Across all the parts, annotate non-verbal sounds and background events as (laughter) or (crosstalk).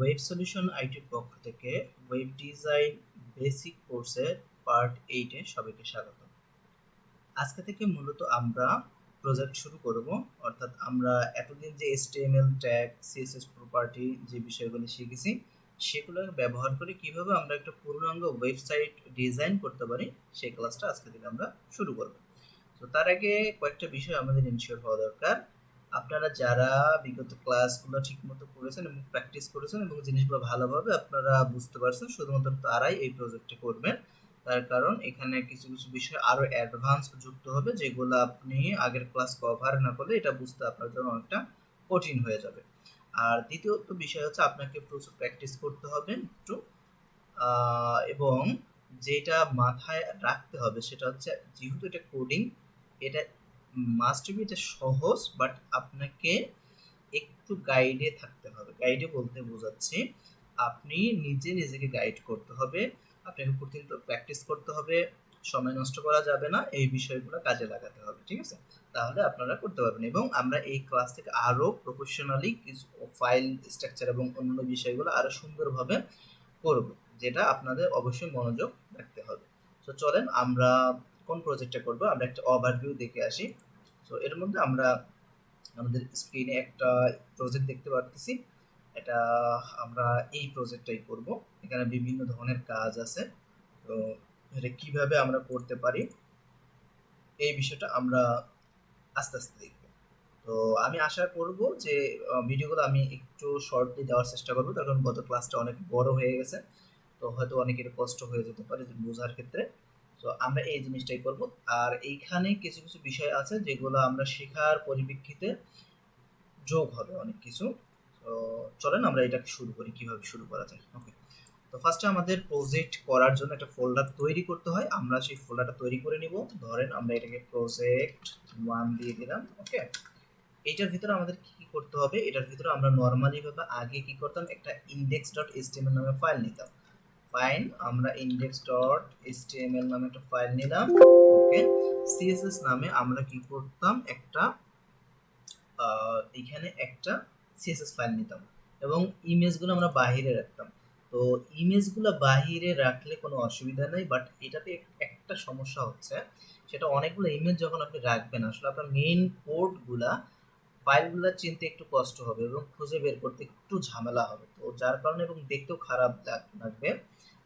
Web solution আইটির পক্ষ থেকে ওয়েব ডিজাইন বেসিক কোর্সের পার্ট এইটে সবাইকে স্বাগত। আজকে থেকে মূলত আমরা প্রজেক্ট শুরু করব, অর্থাৎ আমরা এতদিন যে এসটিএমএল ট্যাগ, সিএসএস প্রপার্টি যে বিষয়গুলো শিখেছি, সেগুলো ব্যবহার করে কীভাবে আমরা একটা পূর্ণাঙ্গ ওয়েবসাইট ডিজাইন করতে পারি, সেই ক্লাসটা আজকে থেকে আমরা শুরু করব। তো তার আগে কয়েকটা বিষয় আমাদের ইনশিওর হওয়া দরকার। আপনারা যারা বিগত ক্লাসগুলো ঠিকমতো করেছেন এবং প্র্যাকটিস করেছেন এবং জিনিসগুলো ভালোভাবে আপনারা বুঝতে পারছেন, শুধুমাত্র তারাই এই প্রজেক্টে করবেন। তার কারণ এখানে কিছু কিছু বিষয় আরও অ্যাডভান্স যুক্ত হবে, যেগুলো আপনি আগের ক্লাস কভার না করলে এটা বুঝতে আপনার জন্য অনেকটা কঠিন হয়ে যাবে। আর দ্বিতীয়ত বিষয় হচ্ছে আপনাকে প্রচুর প্র্যাকটিস করতে হবে একটু। এবং যেটা মাথায় রাখতে হবে সেটা হচ্ছে যেহেতু এটা কোডিং এটা মাস্ট বি এটা সহজ বাট আপনাকে একটু গাইডে থাকতে হবে। গাইডে বলতে বোঝাচ্ছি, আপনি নিজে নিজেকে গাইড করতে হবে, আপনাকে প্রতিনিয়ত প্র্যাকটিস করতে হবে, সময় নষ্ট করা যাবে না, এই বিষয়গুলো কাজে লাগাতে হবে, ঠিক আছে? তাহলে আপনারা করতে পারবেন এবং আমরা এই ক্লাস থেকে আরও প্রফেশনালি কিছু ফাইল স্ট্রাকচার এবং অন্যান্য বিষয়গুলো আরও সুন্দরভাবে করব, যেটা আপনাদের অবশ্যই মনোযোগ রাখতে হবে। তো চলেন আমরা কোন প্রজেক্টটা করব, আমরা একটা ওভারভিউ দেখে আসি। তো এর মধ্যে আমরা আমাদের স্ক্রিনে একটা প্রজেক্ট দেখতে পারতেছি। এটা আমরা এই প্রজেক্টটাই করব। এখানে বিভিন্ন ধরনের কাজ আছে। তো, এটা কীভাবে আমরা করতে পারি, এই বিষয়টা আমরা আস্তে আস্তে দেখব। তো, আমি আশা করব যে ভিডিওগুলো আমি একটু শর্টলি দেওয়ার চেষ্টা করব। কারণ গত ক্লাসটা অনেক বড় হয়ে গেছে। তো, হয়তো অনেকের কষ্ট হয়ে যেতে পারে বোঝার ক্ষেত্রে। তো আমরা এই জিনিসটাই করব। আর এইখানে কিছু কিছু বিষয় আছে যেগুলো আমরা শেখার পরিপ্রেক্ষিতে যোগ হবে অনেক কিছু। তো চলেন আমরা এটাকে শুরু করি, কীভাবে শুরু করা যায়। ওকে তো ফার্স্টে আমাদের প্রজেক্ট করার জন্য একটা ফোল্ডার তৈরি করতে হয়। আমরা সেই ফোল্ডারটা তৈরি করে নিব। ধরেন আমরা এটাকে প্রজেক্ট ওয়ান দিয়ে দিলাম। ওকে এইটার ভিতরে আমাদের কি কি করতে হবে? এটার ভিতরে আমরা নর্মালি ভাবে আগে কি করতাম? একটা ইন্ডেক্স ডট এসটিএমএল নামে ফাইল নিতাম। ফাইন আমরা এসটিএমএল নামে একটা ফাইল নিলাম, ওকে? সিএসএস নামে আমরা কি করতাম? একটা এখানে একটা সিএসএস ফাইল নিতাম এবং ইমেজগুলো আমরা বাহিরে রাখতাম। তো ইমেজগুলো বাহিরে রাখলে কোনো অসুবিধা নেই বাট এটাতে একটা সমস্যা হচ্ছে, সেটা অনেকগুলো ইমেজ যখন আপনি রাখবেন, আসলে আপনার মেইন কোডগুলা ফাইলগুলো চিনতে একটু কষ্ট হবে এবং খুঁজে বের করতে একটু ঝামেলা হবে। তো যার কারণে এবং দেখতেও খারাপ লাগবে।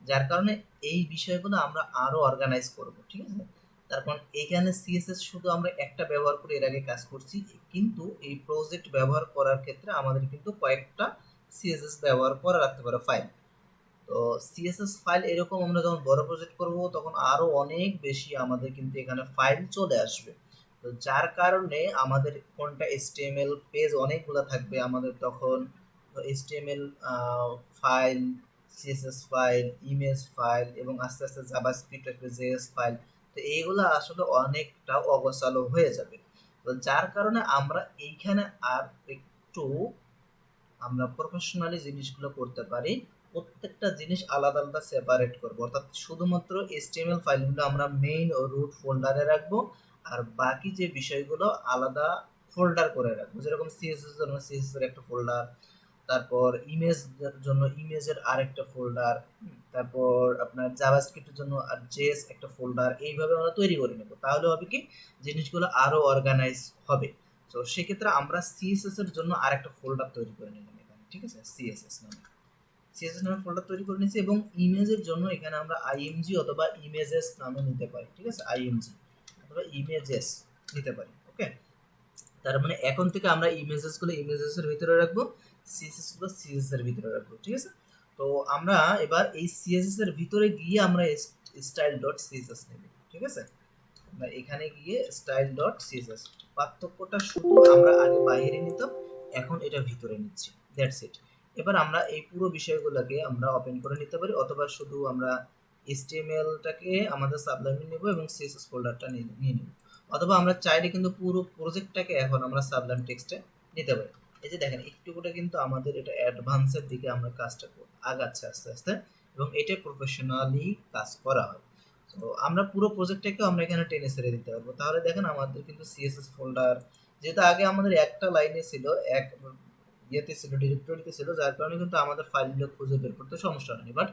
যার কারণে এই বিষয়গুলো আমরা আরও অর্গানাইজ করব, ঠিক আছে? তারপর এখানে সিএসএস শুধু আমরা একটা ব্যবহার করে এর আগে কাজ করছি, কিন্তু এই প্রজেক্ট ব্যবহার করার ক্ষেত্রে আমাদের কিন্তু কয়েকটা সিএসএস ব্যবহার করা রাখতে পারে ফাইল তো সিএসএস ফাইল এরকম আমরা যখন বড় প্রজেক্ট করব, তখন আরও অনেক বেশি আমাদের কিন্তু এখানে ফাইল চলে আসবে। তো যার কারণে আমাদের কোনটা এসটিএমএল পেজ অনেকগুলো থাকবে, আমাদের তখন HTML file CSS file image file এবং আস্তে আস্তে জাভাস্ক্রিপ্ট একটা জেএস ফাইল তো এইগুলো আসলে অনেকটা অগোছালো হয়ে যাবে। তো যার কারণে আমরা এইখানে আর একটু আমরা প্রফেশনালি জিনিসগুলো করতে পারি, প্রত্যেকটা জিনিস আলাদা আলাদা সেপারেট করব। অর্থাৎ শুধুমাত্র এসটিএমএল ফাইলগুলো আমরা মেইন ও রুট ফোল্ডারে রাখব আর বাকি যে বিষয়গুলো আলাদা ফোল্ডার করে রাখব। যেরকম সিএসএস জন্য সিএসএস এর একটা ফোল্ডার তারপর ইমেজ জন্য ইমেজের আরেকটা ফোল্ডার তারপর আপনার জাভাস্ক্রিপ্টের জন্য আর জেস একটা ফোল্ডার এইভাবে আমরা তৈরি করে নেব। তাহলে হবে কি? জিনিসগুলো আরও অর্গানাইজ হবে। তো সেক্ষেত্রে আমরা সিএসএস এর জন্য আরেকটা ফোল্ডার তৈরি করে নিলাম এখানে, ঠিক আছে? সিএসএস নামে। সিএসএস নামে ফোল্ডার তৈরি করে নিয়েছি এবং ইমেজের জন্য এখানে আমরা আইএমজি অথবা ইমেজেস নামে নিতে পারি, ঠিক আছে? আইএমজি অথবা ইমেজেস নিতে পারি ওকে তার মানে এখন থেকে আমরা ইমেজেসগুলো ইমেজেস এর ভিতরে রাখব। সিএসএসগুলো সিএসএস এর ভিতরে রাখব, ঠিক আছে? তো আমরা এবার এই সিএসএস এর ভিতরে গিয়ে আমরা স্টাইল ডট সিএসএস নেব, ঠিক আছে? আমরা এখানে গিয়ে স্টাইল ডট সিএসএস পার্থক্যটা শুধু আমরা আগে বাইরে নিতাম, এখন এটা ভিতরে নিচ্ছি দ্যাটস ইট এবার আমরা এই পুরো বিষয়গুলোকে আমরা ওপেন করে নিতে পারি, অথবা শুধু আমরা এসটিএমএলটাকে আমাদের সাবলাইনে নেব এবং সিএসএস ফোল্ডারটা নিয়ে নেব। অথবা আমরা চাইলে কিন্তু পুরো প্রজেক্টটাকে এখন আমরা সাবলাইম টেক্সটে নিতে পারি। এই যে দেখেন একটু করে কিন্তু আমাদের এটা অ্যাডভান্সের দিকে আমরা কাজটা আগাচ্ছে আস্তে আস্তে এবং এটা প্রফেশনালি কাজ করা হয়। তো আমরা পুরো প্রজেক্টটাকে আমরা এখানে টেনে ছেড়ে দিতে পারব। তাহলে দেখেন আমাদের কিন্তু সিএসএস ফোল্ডার যেহেতু আগে আমাদের একটা লাইনে ছিল, এক ইয়েতে ছিল ডিরেক্টরিতে ছিল, যার কারণে কিন্তু আমাদের ফাইলগুলো খুঁজে বের করতে সমস্যা হয়নি। বাট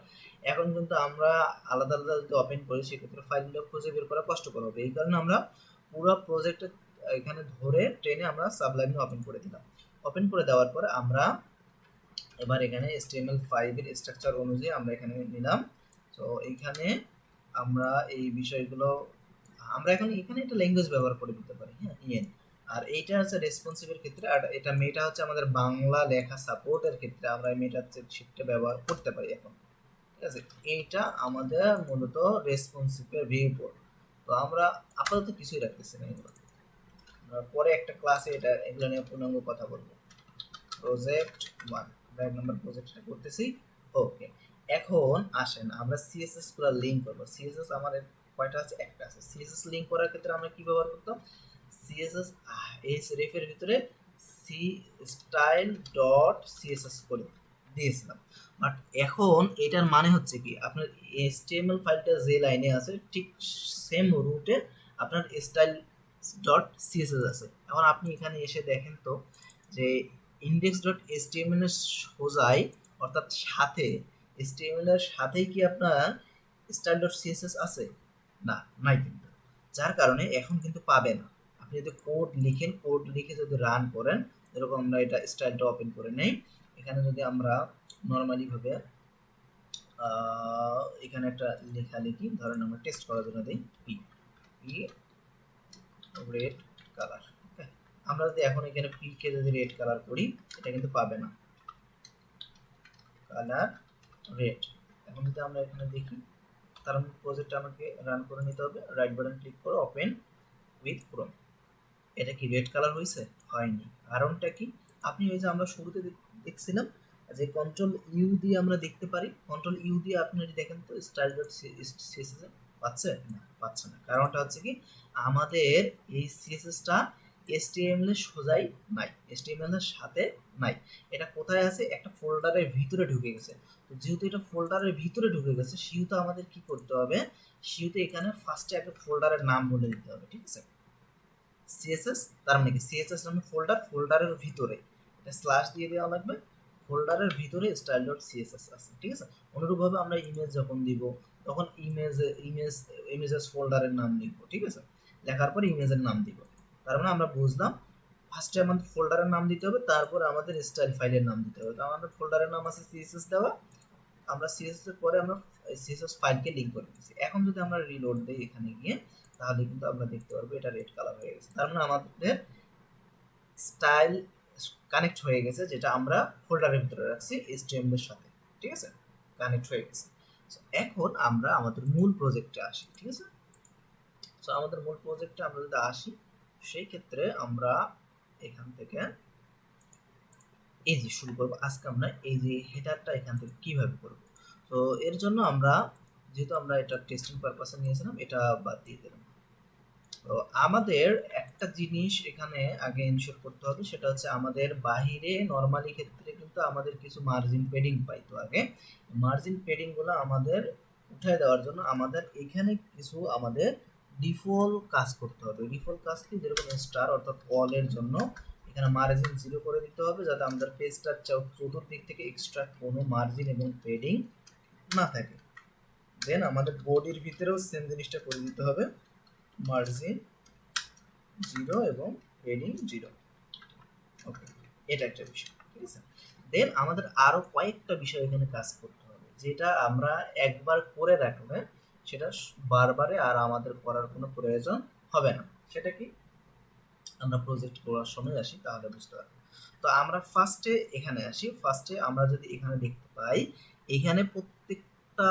এখন কিন্তু আমরা আলাদা আলাদা যদি ওপেন করি, সেক্ষেত্রে ফাইলগুলো খুঁজে বের করা কষ্টকর হবে। এই কারণে আমরা পুরো প্রজেক্টে এখানে ধরে ট্রেনে আমরা সাবলাইনে ওপেন করে দিলাম। ওপেন করে দেওয়ার পরে আমরা এবার এখানে HTML ফাইভের স্ট্রাকচার অনুযায়ী আমরা এখানে নিলাম। তো এইখানে আমরা এই বিষয়গুলো, আমরা এখন এখানে একটা ল্যাঙ্গুয়েজ ব্যবহার করে দিতে পারি হ্যাঁ ইএন। আর এইটা হচ্ছে রেসপন্সিভের ক্ষেত্রে, আর এটা মেয়েটা হচ্ছে আমাদের বাংলা লেখা সাপোর্টের ক্ষেত্রে, আমরা মেয়েটা হচ্ছে শিটটা ব্যবহার করতে পারি এখন। ঠিক আছে? এইটা আমাদের মূলত রেসপন্সিভের ভিউ বোর্ড তো আমরা আপাতত কিছুই রাখতেছি না এগুলো। পরে একটা ক্লাসে এটা এগুলো নিয়ে পূর্ণাঙ্গ কথা বলব। প্রজেক্ট ওয়ান আমরা এক নম্বর প্রজেক্টটা করতেছি। ওকে এখন আসেন, আমরা সিএসএসগুলো লিঙ্ক করব। সিএসএস আমাদের কয়টা আছে? একটা আছে। সিএসএস লিঙ্ক করার ক্ষেত্রে আমরা কি ব্যবহার করতাম? সিএসএস এই রেফের ভিতরে সি স্টাইল ডট সিএসএস করে দিয়েছিলাম। বাট এখন এটার মানে হচ্ছে কি? আপনার এসটিএমএল ফাইলটা যে লাইনে আছে, ঠিক সেম রুটে আপনার স্টাইল ডট সিএসএস আছে। এখন আপনি এখানে এসে দেখেন তো যে ইন্ডেক্স ডট এসটিএমএল এর সোজাই অর্থাৎ সাথে এসটিএমএল এর সাথেই কি আপনার স্টাইল ডট সিএসএস আছে? না, নাই কিন্তু। যার কারণে এখন কিন্তু পাবে না। আপনি যদি কোড লিখেন কোড লিখে যদি রান করেন যেরকম আমরা এটা স্টাইলটা ওপেন করে নেই। এখানে যদি আমরা নর্মালি ভাবে এখানে একটা লেখা লিখি, ধরেন আমরা টেস্ট করার জন্য দিই পি পি রেড কালার আমরা যদি এখন এখানে পি কে যদি রেড কালার করি, এটা কিন্তু পাবে না। কালার রেড এখন যদি আমরা এখানে দেখি, তার প্রজেক্ট আমাকে রান করে নিতে হবে। রাইট বাটন ক্লিক করে ওপেন উইথ ক্রোম এটা কি রেড কালার হয়েছে হয়নি। কারণটা কি? আপনি ওই যে আমরা শুরুতে দেখছিলাম যে কন্ট্রোল ইউ দিয়ে আমরা দেখতে পারি। কন্ট্রোল ইউ দিয়ে আপনি দেখেন তো স্টাইল ডট পাচ্ছে? না পাচ্ছে না। কারণটা হচ্ছে কি, আমাদের এই সিএসএসটা এসটিএমএল এর সোজাই নাই। এসটিএমএল এর সাথে নাই। এটা কোথায় আছে? একটা ফোল্ডারের ভিতরে ঢুকে গেছে। তো যেহেতু এটা ফোল্ডারের ভিতরে ঢুকে গেছে, সেহেতু আমাদের কি করতে হবে? সেহেতু এখানে ফার্স্টে একটা ফোল্ডারের নাম বলে দিতে হবে, ঠিক আছে? সিএসএস, তার মানে কি? সিএসএস নামে ফোল্ডার ফোল্ডারের ভিতরে। এটা স্ল্যাশ দিয়ে দেওয়া লাগবে। ফোল্ডারের ভিতরে স্টাইল ডট সিএসএস আছে, ঠিক আছে? অনুরূপভাবে আমরা ইমেজ যখন দিব তখন ইমেজ ইমেজ ইমেজেস ফোল্ডারের নাম লিখব, ঠিক আছে? লেখার পর ইমেজের নাম দিব। তার মানে আমরা বুঝলাম ফার্স্টে আমাদের ফোল্ডারের নাম দিতে হবে, তারপর আমাদের স্টাইল ফাইলের নাম দিতে হবে। তো আমাদের ফোল্ডারের নাম আছে সিএসএস দেওয়া, আমরা সিএসএস এর পরে আমরা সিএসএস ফাইলকে লিংক করে দিচ্ছি। এখন যদি আমরা রিলোড দিই এখানে গিয়ে, তাহলে কিন্তু আমরা দেখতে পারব এটা রেড কালার হয়ে গেছে। তার মানে আমাদের স্টাইল কানেক্ট হয়ে গেছে, যেটা আমরা ফোল্ডারের ভিতরে রাখছি এইচটিএমএল এর সাথে, ঠিক আছে? কানেক্ট হয়ে গেছে। এখন আমরা আমাদের মূল প্রজেক্টে আসি, ঠিক আছে? তো আমাদের মূল প্রজেক্টে আমরা যদি আসি, সেই ক্ষেত্রে আমরা এখান থেকে এই যে শুরু করব। আজকে আমরা এই যে হেডারটা এখান থেকে কীভাবে করব? তো এর জন্য আমরা, যেহেতু আমরা এটা টেস্টিং পারপাসে নিয়েছিলাম, এটা বাদ দিয়ে দিলাম। তো আমাদের একটা জিনিস এখানে আগে ইনশিওর করতে হবে, সেটা হচ্ছে আমাদের বাহিরে নর্মালি ক্ষেত্রে কিন্তু আমাদের কিছু মার্জিন পেডিং পাইতো আগে। মার্জিন পেডিংগুলো আমাদের উঠায় দেওয়ার জন্য আমাদের এখানে কিছু আমাদের ডিফল্ট কাজ করতে হবে। ডিফল্ট কাজ কি? যেরকম স্টার অর্থাৎ অলের জন্য এখানে মার্জিন জিরো করে দিতে হবে, যাতে আমাদের পেজটার চতুর্দিক থেকে এক্সট্রা কোনো মার্জিন এবং পেডিং না থাকে। দেন আমাদের বডির ভিতরেও সেম জিনিসটা করে দিতে হবে। মার্জিন জিরো এবং পেডিং জিরো। ওকে এটা একটা বিষয়, ঠিক আছে? দেন আমাদের আরও কয়েকটা বিষয় এখানে কাজ করতে হবে, যেটা আমরা একবার করে রাখলে সেটা বারবারে আর আমাদের করার কোনো প্রয়োজন হবে না। সেটা কি? আমরা প্রজেক্ট করার সময় আসি, তাহলে বুঝতে পারব। তো আমরা ফার্স্টে এখানে আসি ফার্স্টে আমরা যদি এখানে দেখতে পাই, এখানে প্রত্যেকটা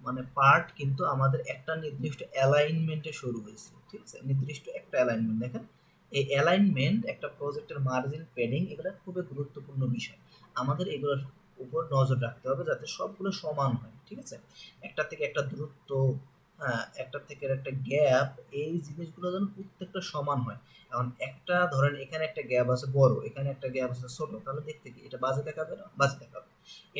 মানে পার্ট কিন্তু আমাদের একটা নির্দিষ্ট অ্যালাইনমেন্টে শুরু হয়েছে, ঠিক আছে? নির্দিষ্ট একটা অ্যালাইনমেন্ট দেখেন? এই অ্যালাইনমেন্ট একটা প্রজেক্টের মার্জিন পেডিং এগুলো খুবই গুরুত্বপূর্ণ বিষয়। আমাদের এগুলোর উপর নজর রাখতে হবে যাতে সবগুলো সমান হয়, ঠিক আছে? একটা থেকে একটা দূরত্ব একটা থেকে একটা গ্যাপ, এই জিনিসগুলো যেন প্রত্যেকটা সমান হয়। এখন একটা, ধরেন এখানে একটা গ্যাপ আছে বড়, এখানে একটা গ্যাপ আছে ছোট, তাহলে দেখতে কি? এটা বাজে দেখাবে না? বাজে দেখাবে।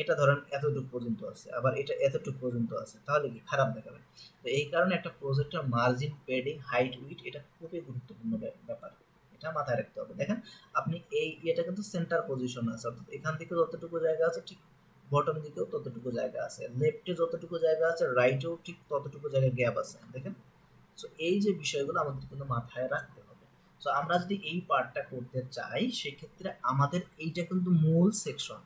এটা ধরেন এতটুকু পর্যন্ত আছে, আবার এটা এতটুকু পর্যন্ত আছে, তাহলে কি? খারাপ দেখাবে। তো এই কারণে একটা প্রজেক্টের মার্জিন পেডিং হাইট উইট এটা খুবই গুরুত্বপূর্ণ ব্যাপার। এটা মাথায় রাখতে হবে। দেখেন, আপনি এই এটা কিন্তু সেন্টার পজিশন আছে, অর্থাৎ এখান থেকে যতটুকু জায়গা আছে, ঠিক বটম দিকেও ততটুকু জায়গা আছে লেফটে যতটুকু জায়গা আছে রাইটেও ঠিক ততটুকু জায়গায় গ্যাপ আছে, দেখেন? সো এই যে বিষয়গুলো আমাদের কিন্তু মাথায় রাখতে হবে। সো আমরা যদি এই পার্টটা করতে চাই, সেক্ষেত্রে আমাদের এইটা কিন্তু মূল সেকশন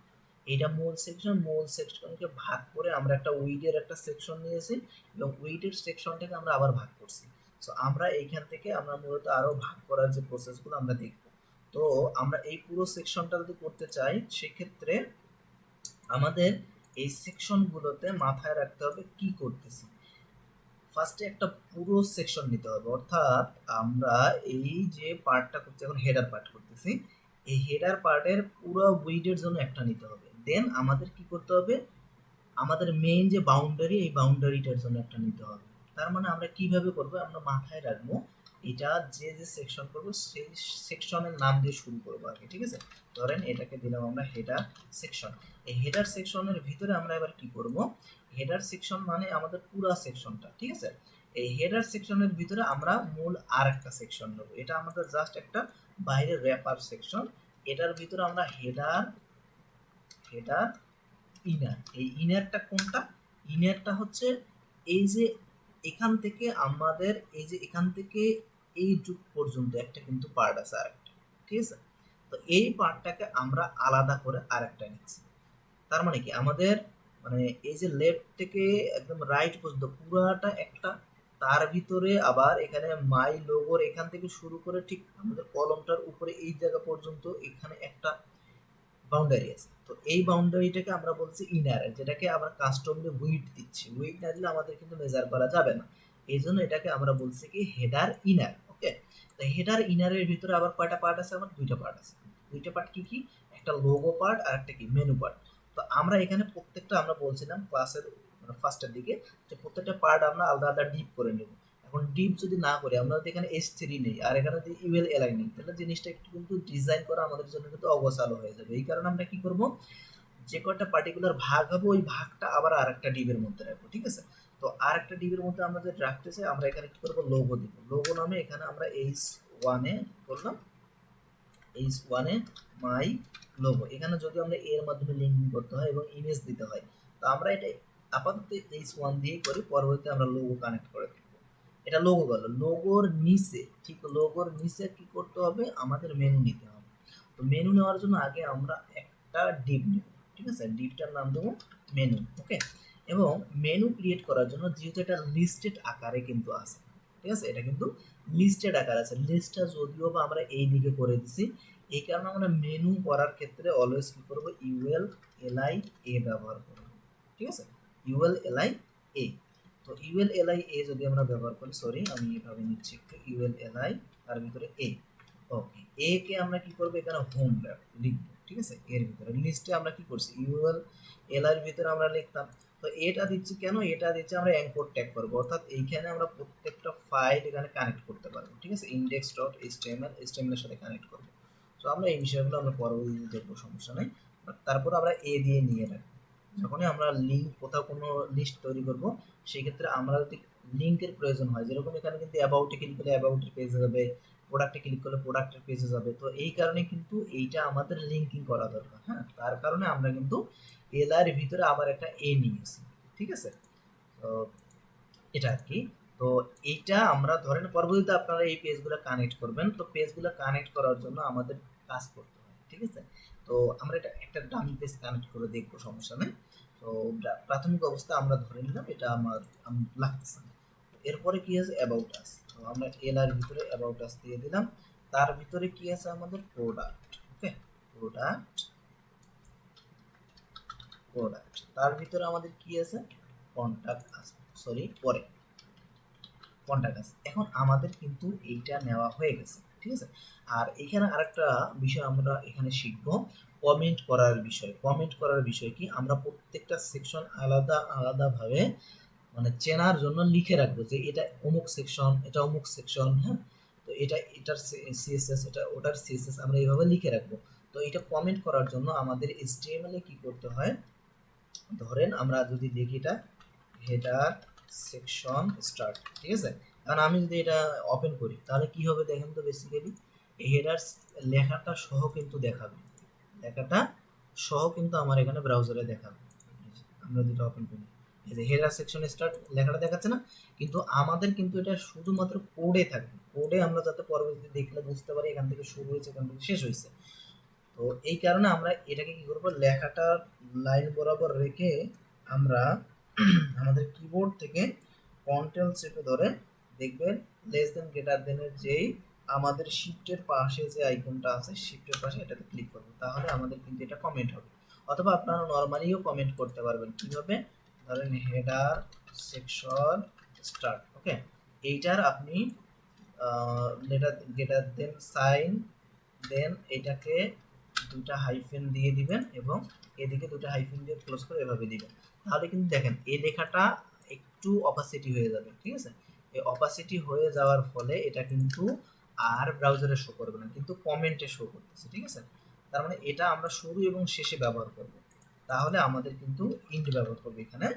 এইটা মূল সেকশন মূল সেকশনকে ভাগ করে আমরা একটা উইডের একটা সেকশন নিয়েছি এবং উইডের সেকশনটাকে আমরা আবার ভাগ করছি। সো আমরা এইখান থেকে আমরা মূলত আরও ভাগ করার যে প্রসেসগুলো আমরা দেখব। তো, আমরা এই পুরো সেকশনটা যদি করতে চাই, সেক্ষেত্রে আমাদের এই সেকশনগুলোতে মাথায় রাখতে হবে কি করতেছি। ফার্স্টে একটা পুরো সেকশন নিতে হবে। অর্থাৎ আমরা এই যে পার্টটা করছি, এখন হেডার পার্ট করতেছি। এই হেডার পার্টের পুরো উইডের জন্য একটা নিতে হবে। দেন আমাদের কি করতে হবে? আমাদের মেইন যে বাউন্ডারি এই বাউন্ডারিটার জন্য একটা নিতে হবে। তার মানে আমরা কীভাবে করব? আমরা মাথায় রাখব এটা যে যে সেকশন করব, সেই সেকশনের নাম দিয়ে শুরু করব আর কি, ঠিক আছে? ধরেন এটাকে দিলাম আমরা হেডার সেকশন এই হেডার সেকশনের ভিতরে আমরা এবার কি করব? হেডার সেকশন মানে আমাদের পুরো সেকশনটা ঠিক আছে? এই হেডার সেকশনের ভিতরে আমরা মূল আর একটা সেকশন নেব। এটা আমাদের জাস্ট একটা বাইরের র্যাপার সেকশন এটার ভিতরে আমরা হেডার হেডার ইনার এই ইনারটা কোনটা? ইনারটা হচ্ছে এই যে এখান থেকে আমাদের, এই যে এখান থেকে এই যুগ পর্যন্ত একটা কিন্তু পার্ট আছে আরেকটা, ঠিক আছে? তো এই পার্টটাকে আমরা আলাদা করে আরেকটা নিচ্ছি। তার মানে কি? আমাদের মানে এই যে লেফট থেকে একদম রাইট পর্যন্ত পুরাটা একটা, তার ভিতরে আবার এখানে মাই লোগোর এখান থেকে শুরু করে ঠিক আমাদের কলমটার উপরে এই জায়গা পর্যন্ত এখানে একটা বাউন্ডারি আছে। তো এই বাউন্ডারিটাকে আমরা বলছি ইনার যেটাকে আবার কাস্টমলি উইট দিচ্ছি। উইট না দিলে আমাদের কিন্তু মেজার করা যাবে না। এই জন্য এটাকে আমরা বলছি কি? হেডার ইনার হেডার ইনারের ভিতরে আবার কয়টা পার্ট আছে আমার? দুইটা পার্ট আছে। দুইটা পার্ট কি কি? একটা লোগো পার্ট আর একটা কি? মেনু পার্ট তো আমরা এখানে প্রত্যেকটা আমরা বলছিলাম ক্লাসের মানে ফার্স্টের দিকে যে প্রত্যেকটা পার্ট আমরা আলাদা আলাদা ডিপ করে নেব। এখন ডিপ যদি না করি আমরা যদি এখানে এস থ্রি নেই আর এখানে যদি ইউএল এলাই নেই। তাহলে জিনিসটা একটু কিন্তু ডিজাইন করা আমাদের জন্য কিন্তু অগোছালো হয়ে যাবে। এই কারণে আমরা কি করব? যে কয়টা পার্টিকুলার ভাগ হবে, ওই ভাগটা আবার আর একটা ডিবের মধ্যে রাখব, ঠিক আছে? তো আর একটা ডিবের মধ্যে যদি রাখতে চাই, আমরা এখানে কি করব? লোগো দিব লোগো নামে এখানে আমরা এইচ ওয়ানে করলাম। এইচ ওয়ানে মাই লোগো এখানে যদি আমরা এর মাধ্যমে লিঙ্কিং করতে হয় এবং ইমেজ দিতে হয়, তো আমরা এটা আপাতত এইচ ওয়ান দিয়ে করি, পরবর্তীতে আমরা লোগো কানেক্ট করে দেবো এটা লোগো গেল লোগোর নিচে, ঠিক লোগোর নিচে কি করতে হবে? আমাদের মেনু নিতে হবে। তো মেনু নেওয়ার জন্য আগে আমরা একটা ডিপ নেব। ঠিক আছে? ডিপটার নাম দেবো মেনু ওকে এবং মেনু ক্রিয়েট করার জন্য যেহেতু এটা লিস্টেড আকারে কিন্তু আছে, ঠিক আছে? এটা কিন্তু লিস্টেড আকার আছে। লিস্টটা যদিও বা আমরা এই দিকে করে দিছি, এই কারণে আমরা মেনু করার ক্ষেত্রে অলওয়েজ কী করব? ইউএল এলআই এ ব্যবহার করব, ঠিক আছে? ইউএল এলআই এ তো ইউএল এলআই এ যদি আমরা ব্যবহার করি সরি আমি এভাবে নিচ্ছি একটু। ইউএল এলআই তার ভিতরে এ ওকে এ কে আমরা কি করব? এখানে হোম লিখব, ঠিক আছে? এর ভিতরে। লিস্টে আমরা কি করছি? ইউএল এল এর ভিতরে আমরা লিখতাম তো এটা দিচ্ছি কেন? এটা দিচ্ছি আমরা অ্যাঙ্কর ট্যাগ করব। অর্থাৎ এইখানে আমরা প্রত্যেকটা ফাইল এখানে কানেক্ট করতে পারব। ঠিক আছে? ইন্ডেক্স ডট এইচটিএমএল এইচটিএমএল সাথে কানেক্ট করব। তো আমরা এই বিষয়গুলো আমরা পরবর্তীতে দেখব, সমস্যা নেই। তারপর আমরা এ দিয়ে নিয়ে রাখব। যখনই আমরা লিঙ্ক কোথাও কোনো লিস্ট তৈরি করব, সেই ক্ষেত্রে আমরা যদি লিঙ্কের প্রয়োজন হয়, যেরকম এখানে কিন্তু অ্যাবাউটে ক্লিক করলে অ্যাবাউটের পেজে যাবে প্রোডাক্টে ক্লিক করলে প্রোডাক্টের পেজে যাবে, তো এই কারণে কিন্তু এইটা আমাদের লিঙ্কিং করা দরকার হ্যাঁ? তার কারণে আমরা কিন্তু এল এর ভিতরে আবার একটা এ নিয়েছি, ঠিক আছে? তো এটা আর কি। তো এইটা আমরা ধরেন পরবর্তীতে আপনারা এই পেজগুলো কানেক্ট করবেন। তো পেজগুলো কানেক্ট করার জন্য আমাদের কাজ করতে হয়, ঠিক আছে? তো আমরা এটা একটা ডামি পেজ কানেক্ট করে দেখব, সমস্যা নেই। তো প্রাথমিক অবস্থা আমরা ধরে নিলাম, এটা আমার লাগতেছে না। এরপরে কি আছে? অ্যাবাউট আস তো আমরা এল এর ভিতরে অ্যাবাউট আস দিয়ে দিলাম। তার ভিতরে কি আছে আমাদের? প্রোডাক্ট ওকে প্রোডাক্ট প্রোডাক্ট তার ভিতরে আমাদের কি আছে? কন্টাক্ট আছে। সরি পরে। কন্টাক্ট আছে। এখন আমাদের কিন্তু এইটা নেওয়া হয়ে গেছে, ঠিক আছে? আর এখানে আরেকটা বিষয় আমরা এখানে শিখব। কমেন্ট করার বিষয়। কমেন্ট করার বিষয় কি? আমরা প্রত্যেকটা সেকশন আলাদা, আলাদাভাবে মানে চেনার জন্য লিখে রাখব যে এটা অমুক সেকশন এটা অমুক সেকশন হ্যাঁ? তো এটা, এটার সিএসএস এটা ওটার সিএসএস আমরা এইভাবে লিখে রাখব। তো এটা কমেন্ট করার জন্য আমাদের এইচটিএমএল এ কি করতে হয়? ধরেন আমরা যদি দেখি এটা হেডার সেকশন স্টার্ট ঠিক আছে? কারণ আমি যদি এটা ওপেন করি, তাহলে কি হবে দেখেন তো বেসিক্যালি এই হেডার লেখাটা সহ কিন্তু দেখাবে। লেখাটা সহ কিন্তু আমার এখানে ব্রাউজারে দেখাবে। আমরা যেটা ওপেন করি। এই যে হেডার সেকশন স্টার্ট লেখাটা দেখাচ্ছে না? কিন্তু আমাদের কিন্তু এটা শুধুমাত্র কোডে থাকবে। কোডে আমরা যাতে পরবর্তীতে দেখলে বুঝতে পারি এখান থেকে শুরু হয়েছে, এখান থেকে শেষ হয়েছে। তো এই কারণে আমরা এটাকে কি করব? লেখাটা লাইন বরাবর রেখে আমরা (clears throat) আমাদের কিবোর্ড থেকে কন্ট্রোল চেপে ধরে দেখবেন লেস দেন গ্রেটার দেনের যেই আমাদের শিফটের পাশে যে আইকনটা আছে শিফটের পাশে এটাতে ক্লিক করব। তাহলে আমাদের কিন্তু এটা কমেন্ট হবে। অথবা আপনারা নর্মালিও কমেন্ট করতে পারবেন। কীভাবে? ধরেন হেডার সেকশন স্টার্ট ওকে এইটার আপনি letter greater than sign then এটাকে দুটা হাইফেন দিয়ে দিবেন এবং এদিকে দুটো হাইফেন দিয়ে ক্লোজ করে এভাবে দিবেন। তাহলে কিন্তু দেখেন, এই লেখাটা একটু অপাসিটি হয়ে যাবে, ঠিক আছে? এই অপাসিটি হয়ে যাওয়ার ফলে এটা কিন্তু আর ব্রাউজারে শো করবে না, কিন্তু কমেন্টে শো করতেছে, ঠিক আছে? তার মানে এটা আমরা শুরু এবং শেষে ব্যবহার করব। তাহলে আমাদের কিন্তু ইন্ট ব্যবহার করব এখানে।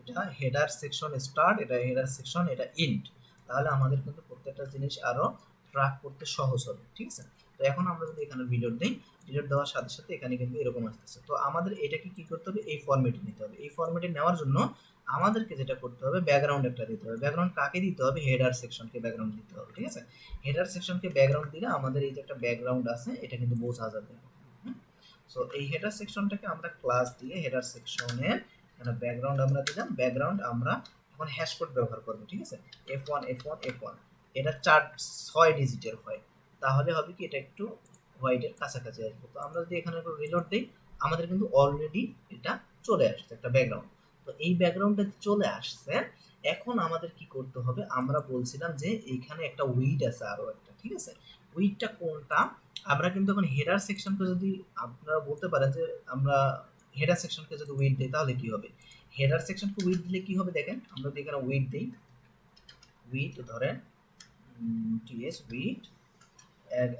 এটা হেডার সেকশন স্টার্ট এটা হেডার সেকশন এটা ইন্ট তাহলে আমাদের কিন্তু প্রত্যেকটা জিনিস আরও ট্র্যাক করতে সহজ হবে, ঠিক আছে? তো এখন আমরা যদি এখানে রিলোড দিই রিলোড দেওয়ার সাথে সাথে এখানে কিন্তু এরকম আসতেছে। তো আমাদের এটাকে কি করতে হবে? এই ফরম্যাটে নিতে হবে। এই ফরম্যাটে নেওয়ার জন্য আমাদেরকে যেটা করতে হবে ব্যাকগ্রাউন্ড একটা দিতে হবে। ব্যাকগ্রাউন্ড কাকে দিতে হবে? হেডার সেকশনকে ব্যাকগ্রাউন্ড দিতে হবে, ঠিক আছে? হেডার সেকশনকে ব্যাকগ্রাউন্ড দিলে আমাদের এই যে একটা ব্যাকগ্রাউন্ড আছে, এটা কিন্তু বোঝা যাবে। সো এই হেডার সেকশনটাকে আমরা ক্লাস দিয়ে হেডার সেকশনের মানে ব্যাকগ্রাউন্ড আমরা দিলাম। ব্যাকগ্রাউন্ড আমরা এখন হ্যাশ কোড ব্যবহার করব, ঠিক আছে? F one F one F one এটা চার, ছয় ডিজিটের হয়। তাহলে হবে কি এটা একটু হোয়াইটের কাছাকাছি আসবে। তো আমরা যদি এখানে রিলোড দিই, আমাদের কিন্তু অলরেডি এটা চলে আসছে একটা ব্যাকগ্রাউন্ড তো এই ব্যাকগ্রাউন্ডটা চলে আসছে, এখন আমাদের কি করতে হবে? আমরা বলছিলাম যে এইখানে একটা উইড আছে আরও একটা, ঠিক আছে? উইডটা কোনটা? আমরা কিন্তু এখন হেডার সেকশনকে যদি আপনারা বলতে পারেন যে আমরা হেডার সেকশনকে যদি উইড দিই, তাহলে কি হবে? হেডার সেকশনকে উইড দিলে কি হবে দেখেন? আমরা যদি এখানে উইড দিই উইড ধরেন টিএস উইড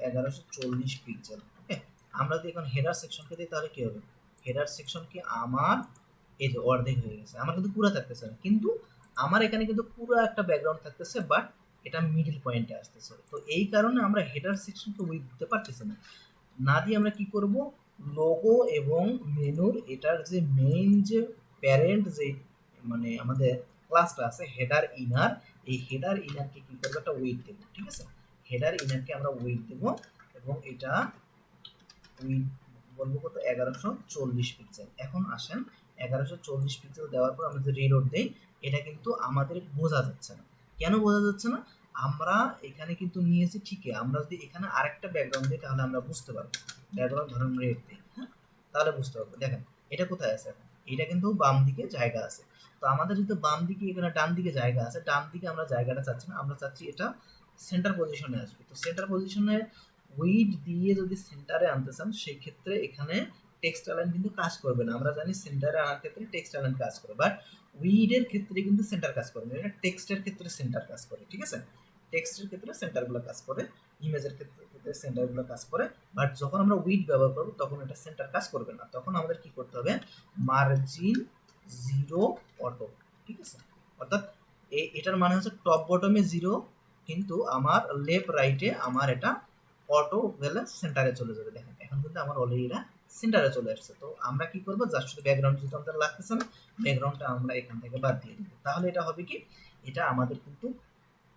এগারোশো চল্লিশ পিক্সেল ওকে আমরা যদি এখন হেডার সেকশনকে দিই, তাহলে কি হবে? হেডার সেকশনকে আমার, এই যে অর্ধেক হয়ে গেছে। আমার কিন্তু পুরো থাকতেছে না। কিন্তু আমার এখানে কিন্তু পুরো একটা ব্যাকগ্রাউন্ড থাকতেছে বাট এটা মিডল পয়েন্টে আসতেছে। তো এই কারণে আমরা হেডার সেকশনকে উইথ দিতে পারতেছি না। না দিয়ে আমরা কি করব? লোগো এবং মেনুর এটার যে মেইন যে প্যারেন্ট যে মানে আমাদের ক্লাসটা আছে হেডার ইনার এই হেডার ইনারকে কি করব? একটা উইথ দেবো, ঠিক আছে? হেডার ইনারকে আমরা উইথ দেব এবং এটা উইথ বলব কত? এগারোশো চল্লিশ পিক্সেল এখন আসেন, এগারোশো চল্লিশ পিক্সেল দেওয়ার পর আমরা যদি রিলোড দিই, এটা কিন্তু আমাদের বোঝা যাচ্ছে না। কেন বোঝা যাচ্ছে না? আমরা এখানে কিন্তু নিয়েছি ঠিকই। আমরা যদি এখানে আরেকটা ব্যাকগ্রাউন্ড দিই, তাহলে আমরা বুঝতে পারব। ব্যাকগ্রাউন্ড ধরুন রেড দিই হ্যাঁ? তাহলে বুঝতে পারব। দেখেন, এটা কোথায় আছে? এখন এটা কিন্তু বাম দিকে জায়গা আছে। তো আমাদের যদি বাম দিকে এখানে ডান দিকে জায়গা আছে, ডান দিকে আমরা জায়গাটা চাচ্ছি না। আমরা চাচ্ছি এটা সেন্টার পজিশনে আসবে। তো সেন্টার পজিশনে উইড দিয়ে যদি সেন্টারে আনতে চান, সেই ক্ষেত্রে এখানে টেক্সট অ্যালাইন কিন্তু কাজ করবে না। আমরা জানি সেন্টারে আনার ক্ষেত্রে টেক্সট অ্যালাইন কাজ করে বাট উইডের ক্ষেত্রে কিন্তু সেন্টার কাজ করে না। এটা টেক্সটের ক্ষেত্রে সেন্টার কাজ করে, ঠিক আছে? টেক্সটের ক্ষেত্রে সেন্টারগুলো কাজ করে ইমেজের ক্ষেত্রে ক্ষেত্রে সেন্টারগুলো কাজ করে বাট যখন আমরা উইড ব্যবহার করব, তখন এটা সেন্টার কাজ করবে না। তখন আমাদের কি করতে হবে? মার্জিন জিরো অটো ঠিক আছে? অর্থাৎ এটার মানে হচ্ছে টপ বটমে জিরো কিন্তু আমার লেফট রাইটে আমার এটা অটো গেলে সেন্টারে চলে যাবে। দেখেন, এখন কিন্তু আমার অলরেডি এটা সেন্টারে চলে আসছে। তো আমরা কি করব? জাস্ট শুধু ব্যাকগ্রাউন্ড যেহেতু আমাদের লাগতেছে না ব্যাকগ্রাউন্ডটা আমরা এখান থেকে বাদ দিয়ে দিব। তাহলে এটা হবে কি? এটা আমাদের কিন্তু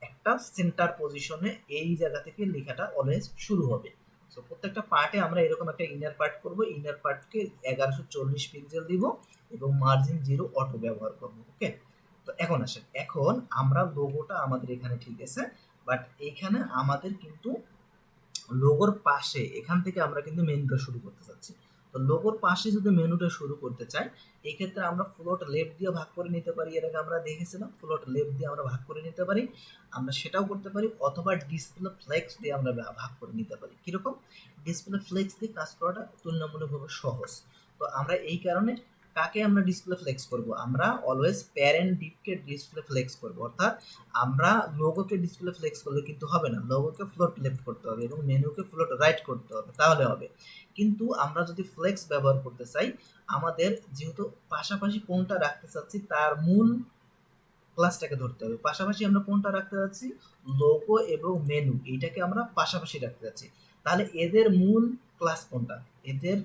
একটা সেন্টার পজিশনে এই জায়গা থেকে লেখাটা অলওয়েজ শুরু হবে। সো প্রত্যেকটা পার্টে আমরা এরকম একটা ইনার পার্ট করব। ইনার পার্টকে এগারোশো চল্লিশ পিক্সেল দিব এবং মার্জিন জিরো অটো ব্যবহার করব ওকে তো এখন আসেন, এখন আমরা লোগোটা আমাদের এখানে ঠিক আছে বাট এখানে আমাদের কিন্তু লোগোর পাশে, এখান থেকে আমরা কিন্তু মেনুটা শুরু করতে চাচ্ছি। তো লোগোর পাশে যদি মেনুটা শুরু করতে চাই এই ক্ষেত্রে আমরা ফ্লোট লেফট দিয়ে ভাগ করে নিতে পারি, এর আগে আমরা দেখেছিলাম ফ্লোট লেফট দিয়ে আমরা ভাগ করে নিতে পারি, আমরা সেটাও করতে পারি, অথবা ডিসপ্লে ফ্লেক্স দিয়ে আমরা ভাগ করে নিতে পারি, কীরকম? ডিসপ্লে ফ্লেক্স দিয়ে কাজ করাটা তুলনামূলকভাবে সহজ। তো আমরা এই কারণে কাকে আমরা ডিসপ্লে ফ্লেক্স করব? আমরা অলওয়েজ প্যারেন্ট ডিপকে ডিসপ্লে ফ্লেক্স করব। অর্থাৎ আমরা লোগোকে ডিসপ্লে ফ্লেক্স করলে কিন্তু হবে না। লোগোকে ফ্লোট লেফট করতে হবে এবং মেনুকে ফ্লোট রাইট করতে হবে, তাহলে হবে। কিন্তু আমরা যদি ফ্লেক্স ব্যবহার করতে চাই, আমাদের যেহেতু পাশাপাশি কোনটা রাখতে চাচ্ছি, তার মূল ক্লাসটাকে ধরতে হবে। পাশাপাশি আমরা কোনটা রাখতে যাচ্ছি? লোগো এবং মেনু এইটাকে আমরা পাশাপাশি রাখতে যাচ্ছি। তাহলে এদের মূল ক্লাস কোনটা? এদের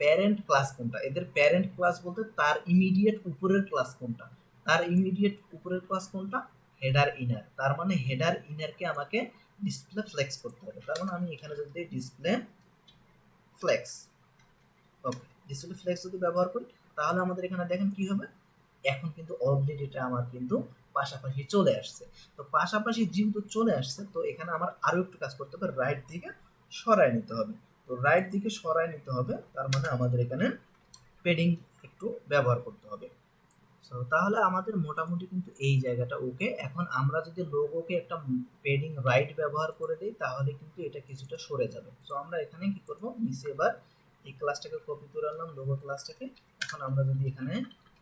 প্যারেন্ট ক্লাস কোনটা? এদের প্যারেন্ট ক্লাস বলতে তার ইমিডিয়েট উপরের ক্লাস কোনটা? তার ইমিডিয়েট উপরের ক্লাস কোনটা? হেডার ইনার তার মানে হেডার ইনারকে আমাকে ডিসপ্লে ফ্লেক্স করতে হবে। তার মানে আমি এখানে যদি display flex okay display flex যদি ব্যবহার করি, তাহলে আমাদের এখানে দেখেন কি হবে? এখন কিন্তু অলরেডি এটা আমার কিন্তু পাশাপাশি চলে আসছে। তো পাশাপাশি যেহেতু চলে আসছে, তো এখানে আমার আরও একটু কাজ করতে হবে রাইট দিকে সরায় নিতে হবে। তো রাইট দিকে সরায় নিতে হবে, তার মানে আমাদের এখানে পেডিং একটু ব্যবহার করতে হবে। সো তাহলে আমাদের মোটামুটি কিন্তু এই জায়গাটা ওকে এখন আমরা যদি লোগোকে একটা পেডিং রাইট ব্যবহার করে দিই, তাহলে কিন্তু এটা কিছুটা সরে যাবে। সো আমরা এখানে কি করব? নিচে এবার এই ক্লাসটাকে কপি করে আনলাম লোগো ক্লাসটাকে এখন আমরা যদি এখানে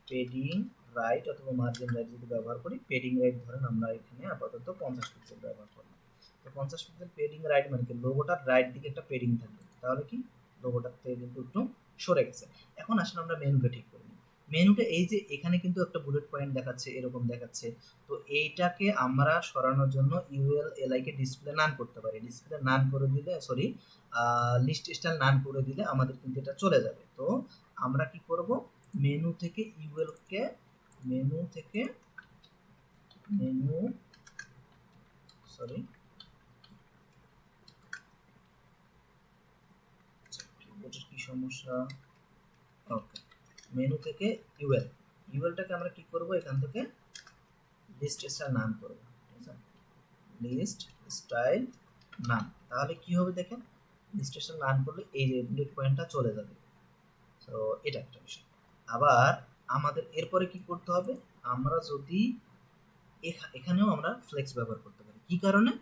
পেডিং রাইট অথবা মার্জিন রাইট যদি ব্যবহার করি পেডিং রাইট ধরেন আমরা এখানে আপাতত পঞ্চাশ পিক্সেল ব্যবহার করলাম। তো পঞ্চাশ পিক্সেল পেডিং রাইট মানে কি? লোগোটার রাইট দিকে একটা পেডিং থাকবে। তাহলে কি? লোগোটার থেকে কিন্তু একটু সরে গেছে। এখন আসলে আমরা মেনুটা ঠিক করি। মেনুটা এই যে এখানে কিন্তু একটা বুলেট পয়েন্ট দেখাচ্ছে, এরকম দেখাচ্ছে। তো এইটাকে আমরা সরানোর জন্য ইউএল এলআই কে ডিসপ্লে নান করতে পারি। ডিসপ্লে নান করে দিলে সরি লিস্ট স্টাইল নান করে দিলে আমাদের কিন্তু এটা চলে যাবে। তো আমরা কি করব? মেনু থেকে ইউএল কে মেনু থেকে মেনু সরি কিবোর্ডের কি সমস্যা? ওকে মেনু থেকে ইউএল ইউএলটাকে আমরা কি করব? এখান থেকে লিস্ট স্টাইল নাম করব। ঠিক আছে? লিস্ট স্টাইল নাম তাহলে কি হবে দেখেন? লিস্ট স্টাইল নাম করলে এই যে বুলেট পয়েন্টটা চলে যাবে। তো এটা একটা বিষয়। আবার আমাদের এরপরে কি করতে হবে? আমরা যদি এখানেও আমরা ফ্লেক্স ব্যবহার করতে পারি। কি কারণে?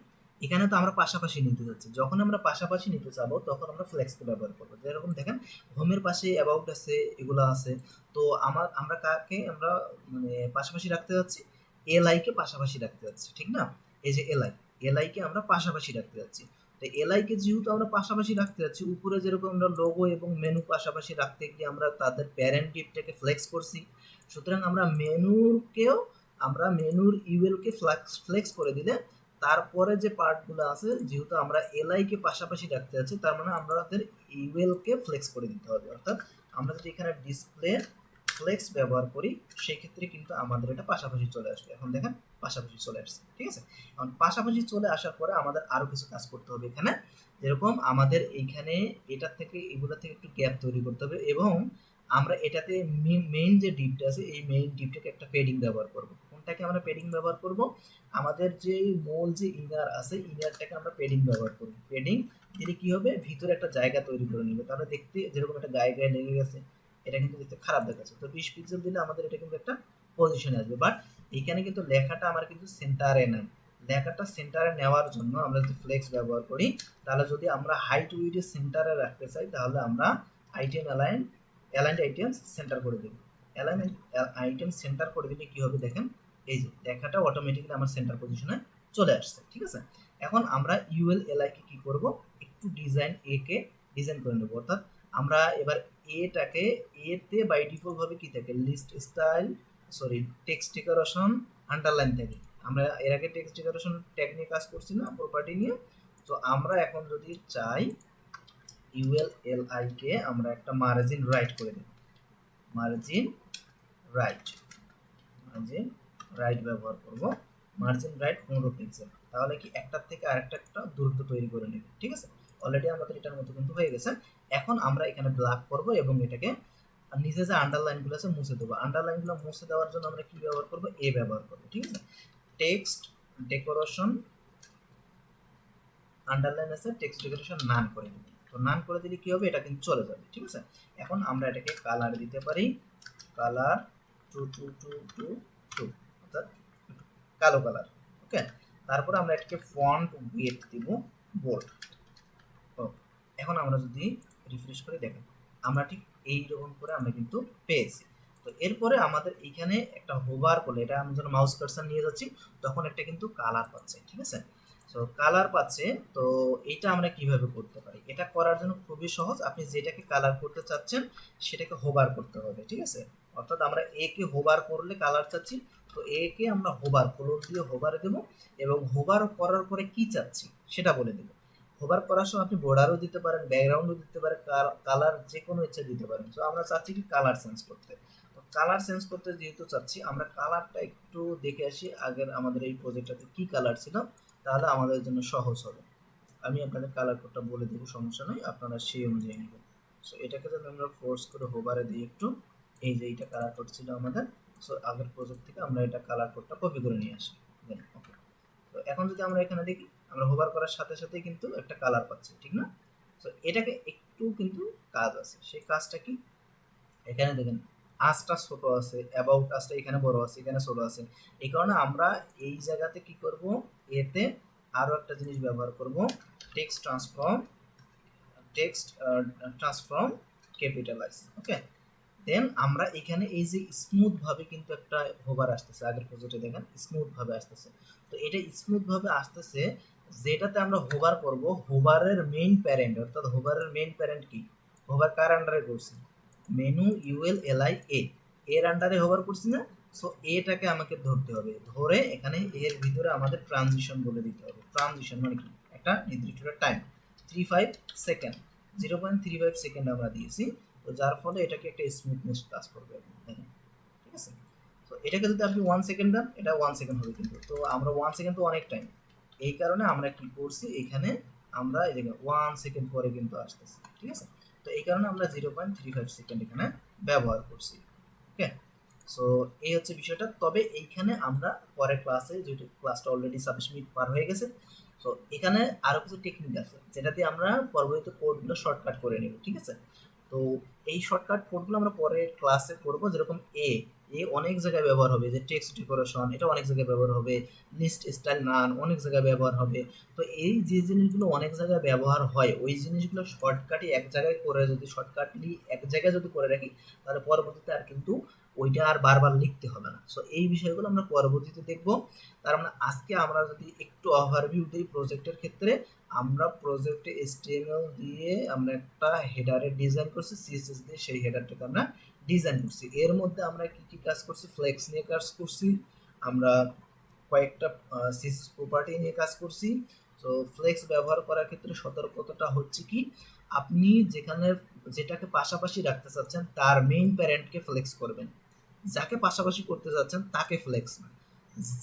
এখানে তো আমরা পাশাপাশি নিতে যাচ্ছি। যখন আমরা পাশাপাশি নিতে চাবো তখন আমরা ফ্লেক্সকে ব্যবহার করব। যেরকম দেখেন হোমের পাশে অ্যাবাউট আছে, এগুলো আছে। তো আমার, আমরা কাকে আমরা মানে পাশাপাশি রাখতে যাচ্ছি? এলআইকে পাশাপাশি রাখতে যাচ্ছি, ঠিক না? এই যে এলআই এলআইকে আমরা পাশাপাশি রাখতে যাচ্ছি। তো এলআইকে যেহেতু আমরা পাশাপাশি রাখতে যাচ্ছি, উপরে যেরকম আমরা লোগো এবং মেনু পাশাপাশি রাখতে গিয়ে আমরা তাদের প্যারেন্ট ডিপটাকে ফ্লেক্স করছি, সুতরাং আমরা মেনুরকেও আমরা মেনুর ইউএলকে ফ্লেক্স ফ্লেক্স করে দিলে তারপরে যে পার্টগুলো আছে, যেহেতু আমরা এলআই কে পাশাপাশি রাখতে যাচ্ছি, তার মানে আমাদের ইউএল কে ফ্লেক্স করে দিতে হবে। অর্থাৎ আমরা যদি এখানে ডিসপ্লে ফ্লেক্স ব্যবহার করি, সেক্ষেত্রে কিন্তু আমাদের এটা পাশাপাশি চলে আসবে। এখন দেখেন, পাশাপাশি চলে আসছে, ঠিক আছে? এখন পাশাপাশি চলে আসার পরে আমাদের আরও কিছু কাজ করতে হবে এখানে। যেরকম আমাদের এইখানে এটার থেকে এগুলো থেকে একটু গ্যাপ তৈরি করতে হবে এবং আমরা এটাতে মেইন যে ডিপটা আছে, এই মেইন ডিপটাকে একটা পেডিং ব্যবহার করব। কোনটাকে আমরা পেডিং ব্যবহার করব। আমাদের যে মূল যে ইনার আছে ইনারটাকে আমরা পেডিং ব্যবহার করব। পেডিং দিলে কি হবে? ভিতরে একটা জায়গা তৈরি করে নেবে। তাহলে দেখতে যেরকম একটা গায়ে গায়ে লেগে গেছে, এটা কিন্তু দেখতে খারাপ দেখাচ্ছে। তো বিশ পিক্সেল দিলে আমাদের এটা কিন্তু একটা পজিশনে আসবে। বাট এখানে কিন্তু লেখাটা আমার কিন্তু সেন্টারে নাই। লেখাটা সেন্টারে নেওয়ার জন্য আমরা যদি ফ্লেক্স ব্যবহার করি, তাহলে যদি আমরা হাইট উইডে সেন্টারে রাখতে চাই, তাহলে আমরা item align aligned item centre করে দেব। অ্যালাইন আইটেম সেন্টার করে দিলে কি হবে দেখেন? এই যে লেখাটা অটোমেটিক্যালি আমার সেন্টার পজিশনে চলে আসছে, ঠিক আছে? এখন আমরা ইউএল এলআই কে কি করব? একটু ডিজাইন এ কে ডিজাইন করে নেব। অর্থাৎ আমরা এবার এটাকে এতে বাই ডিফল্ট ভাবে কি থাকে? List style sorry text decoration underline থাকে। আমরা এর আগে টেক্সট ডেকোরেশন ট্যাগ নিয়ে কাজ করছি না প্রপার্টি নিয়ে। তো আমরা এখন যদি চাই ইউএল এল আই কে আমরা একটা মার্জিন রাইট করে দেব মার্জিন রাইট মার্জিন রাইট ব্যবহার করব মার্জিন রাইট পনেরো পিক্সেল তাহলে কি একটার থেকে আরেকটা একটা দূরত্ব তৈরি করে নেবে, ঠিক আছে? অলরেডি আমাদের এটার মতো কিন্তু হয়ে গেছে। এখন আমরা এখানে ব্ল্যাক করব এবং এটাকে নিচে যে আন্ডারলাইনগুলো আছে মুছে দেবো। আন্ডারলাইনগুলো মুছে দেওয়ার জন্য আমরা কি ব্যবহার করব? এ ব্যবহার করব, ঠিক আছে? টেক্সট ডেকোরেশন আন্ডারলাইন আছে টেক্সট ডেকোরেশন নান করে দেবো। তো নান করে দিলে কি হবে? এটা কিন্তু চলে যাবে, ঠিক আছে? এখন আমরা এটাকে কালার দিতে পারি। Colour to to to to to কালো কালার ওকে তারপর আমরা এটাকে ফন্ট ওয়েট দিব বোল্ড এখন আমরা যদি রিফ্রেশ করে দেখেন, আমরা ঠিক এই রকম করে আমরা কিন্তু পেয়েছি। তো এরপরে আমাদের এইখানে একটা হোভার করলে, এটা আমি যখন মাউস কার্সার নিয়ে যাচ্ছি, তখন একটা কিন্তু কালার পাচ্ছে, ঠিক আছে? তো কালার পাচ্ছে, তো এটা আমরা কীভাবে করতে পারি? এটা করার জন্য খুবই সহজ, আপনি যেটাকে কালার করতে চাচ্ছেন, সেটাকে হোভার করতে হবে, ঠিক আছে? অর্থাৎ আমরা একে কে হোভার করলে কালার চাচ্ছি তো এ কে আমরা হোবার কলর দিয়ে হোবার দেব এবং হোবার করার পরে কি চাচ্ছি সেটা বলে দেব। হোবার করার সময় আপনি বর্ডারও দিতে পারেন ব্যাকগ্রাউন্ডও দিতে পারেন কালার যে কোনো ইচ্ছা দিতে পারেন। তো আমরা চাচ্ছি কি কালার চেঞ্জ করতে। তো কালার চেঞ্জ করতে যেহেতু চাচ্ছি, আমরা কালারটা একটু দেখে আসি আগের আমাদের এই প্রজেক্টটাতে কি কালার ছিল, তাহলে আমাদের জন্য সহজ হবে। আমি আপনাদের কালার কোডটা বলে দেবো, সমস্যা নেই, আপনারা সেই অনুযায়ী নেবেন। সো এটাকে যদি আমরা ফোর্স করে হোবারে দিই একটু, এই যে এইটা কালার কোড ছিল আমাদের। সো আগের প্রজেক্ট থেকে আমরা এটা কালার কোডটা কপি করে নিয়ে আসি। দেন ওকে তো এখন যদি আমরা এখানে দেখি, আমরা হোভার করার সাথে সাথে কিন্তু একটা কালার পাচ্ছি, ঠিক না? সো এটাকে একটু কিন্তু কাজ আছে। সেই কাজটা কি? এখানে দেখেন, আঁচটা ছোট আছে অ্যাবাউট আঁচটা এখানে বড় আছে, এখানে ছোট আছে। এই কারণে আমরা এই জায়গাতে কি করব? এতে আরও একটা জিনিস ব্যবহার করব text transform text transform capitalise okay then আমরা এখানে এই যে স্মুথ ভাবে কিন্তু একটা হোভার আসতেছে, আগের প্রজেক্টে দেখেন স্মুথ ভাবে আসতেছে। তো এটা স্মুথ ভাবে আসতেছে, যেটাতে আমরা হোভার করব হোভারের মেইন প্যারেন্ট অর্থাৎ হোভারের মেইন প্যারেন্ট কি? হোভার কার আন্ডারে করছি? Menu UL L I A এর আন্ডারে হোভার করছি না? সো এটাকে আমাকে ধরতে হবে। ধরে এখানে এর ভিতরে আমাদের ট্রানজিশন বলে দিতে হবে। ট্রানজিশন মানে কি? একটা নির্দিষ্ট time three five second zero point three five second আমরা দিয়েছি। তো যার ফলে এটাকে একটা স্মুথনেস কাজ করবে ঠিক আছে? তো এটাকে যদি আপনি ওয়ান সেকেন্ড দেন, এটা ওয়ান সেকেন্ড হবে কিন্তু। তো আমরা ওয়ান সেকেন্ড তো অনেক টাইম এই কারণে আমরা কি করছি, এখানে আমরা এই ওয়ান সেকেন্ড পরে কিন্তু আসতেছি। ঠিক আছে? তো এই কারণে আমরা zero point three five second এখানে ব্যবহার করছি। ওকে? সো এই হচ্ছে বিষয়টা। তবে এইখানে আমরা পরের ক্লাসে যেহেতু ক্লাসটা অলরেডি ছাব্বিশ মিনিট পার হয়ে গেছে, তো এখানে আরও কিছু টেকনিক আছে যেটাতে আমরা পরবর্তীতে কোডগুলো শর্টকাট করে নেব। ঠিক আছে? তো এই শর্টকাট কোডগুলো আমরা পরের ক্লাসে করব। যেরকম এ এ অনেক জায়গায় ব্যবহার হবে। যে টেক্সট ডেকোরেশন এটা অনেক জায়গায় ব্যবহার হবে। লিস্ট স্টাইল নান অনেক জায়গায় ব্যবহার হবে। তো এই যে জিনিসগুলো অনেক জায়গায় ব্যবহার হয়, ওই জিনিসগুলো শর্টকাটই এক জায়গায় করে যদি শর্টকাটলি এক জায়গায় যদি করে রাখি, তাহলে পরবর্তীতে আর কিন্তু ওইটা আর বারবার লিখতে হবে না। সো এই বিষয়গুলো আমরা পরবর্তীতে দেখব। তার মানে আজকে আমরা যদি একটু ওভারভিউ দিই প্রজেক্টের ক্ষেত্রে আমরা প্রজেক্টে এসটিএমএল দিয়ে আমরা একটা হেডারের ডিজাইন করছি সিএসএস দিয়ে সেই হেডারটাকে আমরা ডিজাইন করছি। এর মধ্যে আমরা কি কি কাজ করছি? ফ্লেক্স নিয়ে কাজ করছি, আমরা কয়েকটা সিএসএস প্রপার্টি নিয়ে কাজ করছি। তো ফ্লেক্স ব্যবহার করার ক্ষেত্রে সতর্কতাটা হচ্ছে কি, আপনি যেখানে, যেটাকে পাশাপাশি রাখতে চাচ্ছেন, তার মেইন প্যারেন্টকে ফ্লেক্স করবেন। যাকে পাশাপাশি করতে চাচ্ছেন, তাকে ফ্লেক্স না।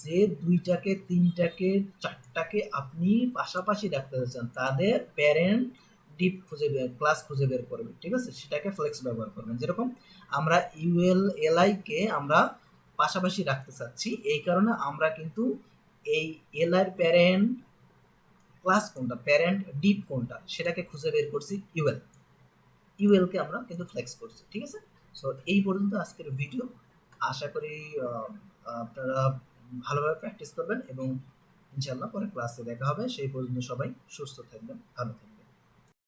যে দুইটাকে, তিনটাকে, চারটাকে আপনি পাশাপাশি রাখতে চাচ্ছেন তাদের প্যারেন্ট ডিপ খুঁজে বের ক্লাস খুঁজে বের করবেন ঠিক আছে? সেটাকে ফ্লেক্স ব্যবহার করবেন। যেরকম আমরা ইউএল এলআইকে আমরা পাশাপাশি রাখতে চাচ্ছি, এই কারণে আমরা কিন্তু এই এলআইয়ের প্যারেন্ট ক্লাস কোনটা প্যারেন্ট ডিপ কোনটা, সেটাকে খুঁজে বের করছি ইউএল ইউএলকে আমরা কিন্তু ফ্লেক্স করছি, ঠিক আছে? সো এই পর্যন্ত আজকের ভিডিও আশা করি আপনারা ভালোভাবে প্র্যাকটিস করবেন এবং ইনশাল্লাহ পরে ক্লাসে দেখা হবে। সেই পর্যন্ত সবাই সুস্থ থাকবেন, ভালো থাকবেন।